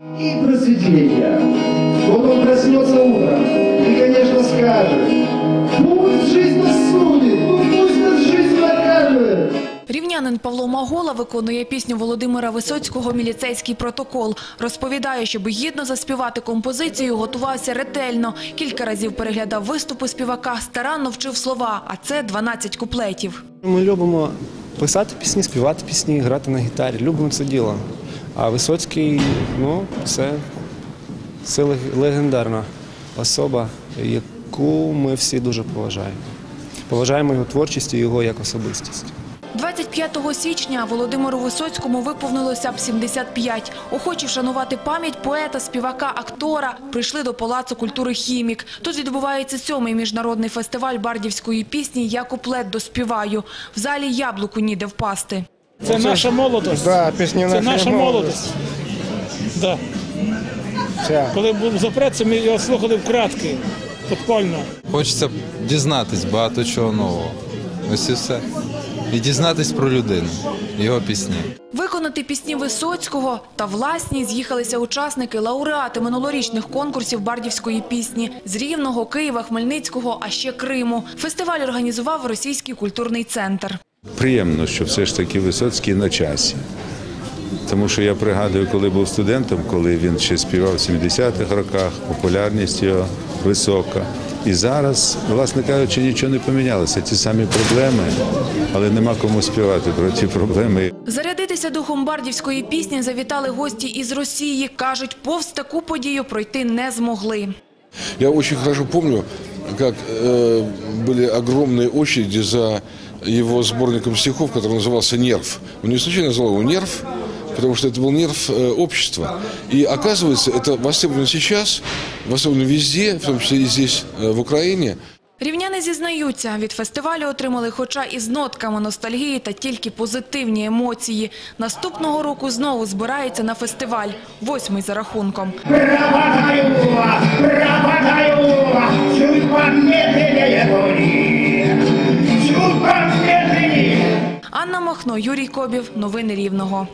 и просветления. Вот он проснется утром и, конечно, скажет, пусть жизнь нас судит, ну пусть нас жизнь накажет. Рівнянин Павло Магола виконує пісню Володимира Висоцького «Міліцейський протокол». Розповідає, щоб гідно заспівати композицію, готувався ретельно. Кілька разів переглядав виступи співака, старанно вчив слова, а це 12 куплетів. Ми любимо писати пісні, співати пісні, грати на гітарі. Любимо це діло. А Висоцький, ну, це, це легендарна особа, яку ми всі дуже поважаємо. Поважаємо його творчість і його як особистість. 25 січня Володимиру Висоцькому виповнилося б 75. Охочі вшанувати пам'ять поета, співака, актора прийшли до Палацу культури «Хімік». Тут відбувається сьомий міжнародний фестиваль бардівської пісні «Я куплет доспіваю». В залі яблуку ніде впасти. Це наша молодость. Да, пісні Це наша молодость. Да. Коли був запрет, це ми його слухали вкратки, підпольно. Хочеться дізнатись багато чого нового. Ось і все. І дізнатись про людину, його пісні. Виконати пісні Висоцького та власні з'їхалися учасники, лауреати минулорічних конкурсів бардівської пісні з Рівного, Києва, Хмельницького, а ще Криму. Фестиваль організував Російський культурний центр. Приємно, що все ж таки Висоцький на часі. Тому що я пригадую, коли був студентом, коли він ще співав в 70-х роках, популярність його висока. І зараз, власне кажучи, нічого не помінялося. Ті самі проблеми, але нема кому співати про ті проблеми. Зарядитися духом бардівської пісні завітали гості із Росії. Кажуть, повз таку подію пройти не змогли. Я очень хорошо помню, как э, были огромные очереди за его сборником стихов, который назывался «Нерв». Он не случайно назвал его «Нерв», потому что это был нерв э, общества. И оказывается, это востребовано сейчас, востребовано везде, в том числе и здесь, э, в Украине. Рівняни зізнаються, від фестивалю отримали хоча і з нотками ностальгії та тільки позитивні емоції. Наступного року знову збирається на фестиваль, восьмий за рахунком. Пропадаю, пропадаю, чуть помедленнее гони, чуть помедленнее. Анна Махно, Юрій Кобів. Новини Рівного.